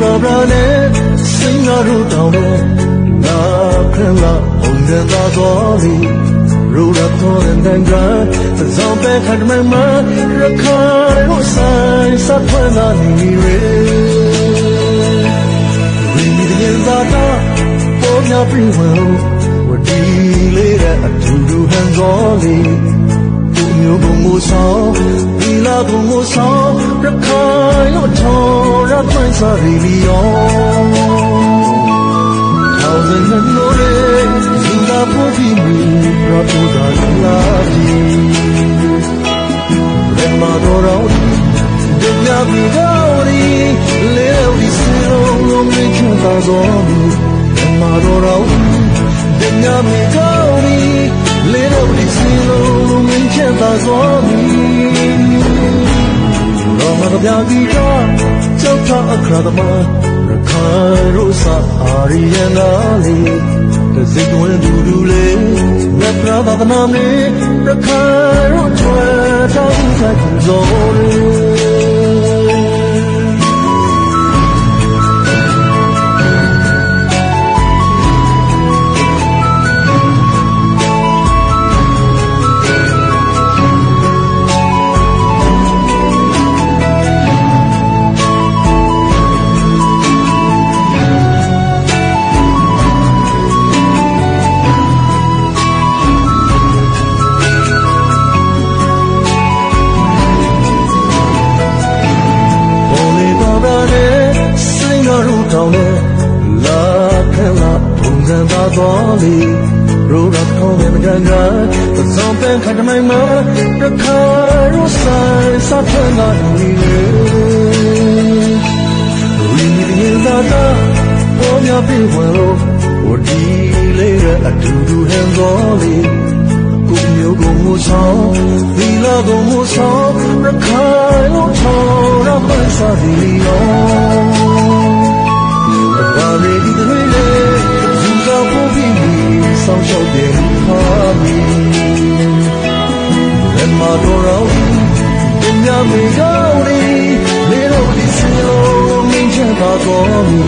ဗရာနဲ့စင်္ဂါတို့တောင်းတဲ့နာခရလာဘုံတဲ့သာတော်လီရူရတော်တဲ့တန်ကြသံပဲခတ်မမရခါရိုဆိုင်စပ်ဖွင့်လာနေရေဝိမိတဲ့သာတာပေါ်များပြီးဝင်ဝဒီလေးတဲ့အတူတူဟန်တော်လီသူမျိုးဘုံမိုးဆောင်ဒီလာဘုံမိုးဆောင်ရခိုင်လို့ထော် ရပွင့်စားရီလီယောထောင်စင်နဲ့နိုးတဲ့စင်ကာပူပြည်မီရပူသာလာပြီရမတော်တော်ဒီည ပြီတော်ရီလေဝီစီလုံးလုံးမြင့်ချတာတော်မူရမတော်တော်ဒီညပြီတော်ရီလေဝီစီလုံးလုံးမြင့်ချတာတော်မူရောမကပြာကြီးကကြောက်ထအခရသမရခိုင်ရိုစာအာရီယနာလီတစိတ်ဝင်ဒူဒူလေးမြတ်ပြသာသနာမေရခိုင်ရိုချွဲတောင်းချကူဇော် င်ကားရူတောင်းနဲ့လာခဲလာဘုံကံသာတော်လီရိုးရထောင်းနဲ့မကန်ကသံပန်ခတ်မိုင်မှာရခိုင်ရိုဆိုင်စပ်ထွန်းလာနေလေရီမီရင်သာတာပေါ်များပြေဝင်လို့ဝဒီလေးရဲ့အတူတူဟန်တော်လီကိုမျိုးကိုမူဆောင်သီလာကိုမူဆောင်ရခိုင်လို့ထောင်းရပန်းစားဒီယော တော်ရောဒီညမေကောင်းဒီလေတော့ဒီစီလုံးမင်းချမ်းသာတော်မူ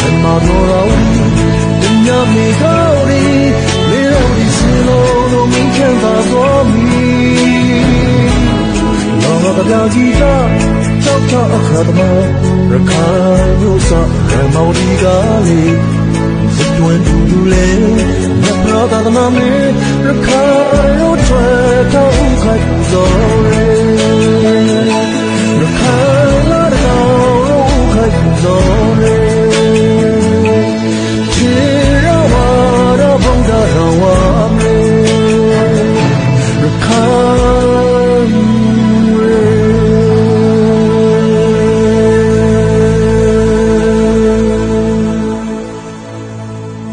ရမတော်ရောဒီညမေကောင်းဒီလေတော့ဒီစီလုံးမင်းချမ်းသာတော်မူလောကပြကြီးကကြောက်ကြောက်အခါတမရခိုင်မျိုးစားရမောင်ဒီကလေးစစ်တွင်တူတူလေးမြတ်တော်သာသနာမေရခိုင်ရိုးထွ